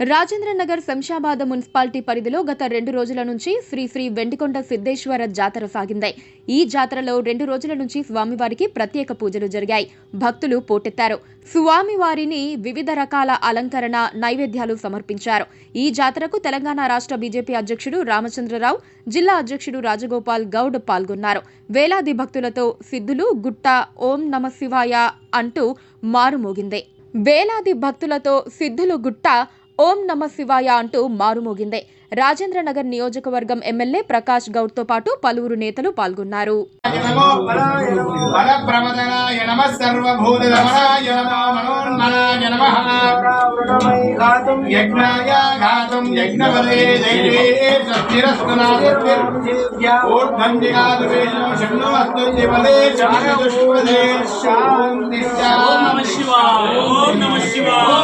Rajendra Nagar Shamshabad municipality పరిధిలో గత రెండు రోజుల నుంచి శ్రీ శ్రీ వెండికొండ సిద్ధేశ్వర జాతర సాగింది. ఈ జాతరలో రెండు రోజుల నుంచి స్వామివారికి ప్రత్యేక పూజలు జరిగాయి. భక్తులు పోటెత్తారు. స్వామివారిని వివిధ రకాల అలంకరణ నైవేద్యాలు సమర్పించారు. ఈ జాతరకు తెలంగాణ రాష్ట్ర బీజేపీ అధ్యక్షుడు రామచంద్రరావు జిల్లా అధ్యక్షుడు రాజగోపాల్ గౌడ్ పాల్గొన్నారు. వేలాది భక్తులతో సిద్ధులు గుట్ట ఓం నమ శివాయ అంటూ మారుమోగింది. వేలాది భక్తులతో సిద్ధులు గుట్ట ఓం నమ శివాయ అంటూ మారుమోగింది రాజేంద్ర నగర్ నియోజకవర్గం ఎమ్మెల్యే ప్రకాష్ గౌడ్తో పాటు పలువురు నేతలు పాల్గొన్నారు. ఓం నమ శివాయ ఓం నమ శివాయ. ఓం నమ శివాయ.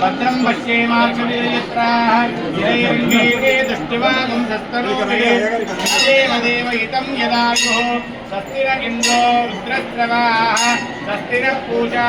భద్రం పశ్యే జయైర్వేదే దృష్టివాగం దస్తరూపే దేవదేవ యదాయు సస్తిర ఇంద్రో రుద్రస్రవాः సస్తిర పూజా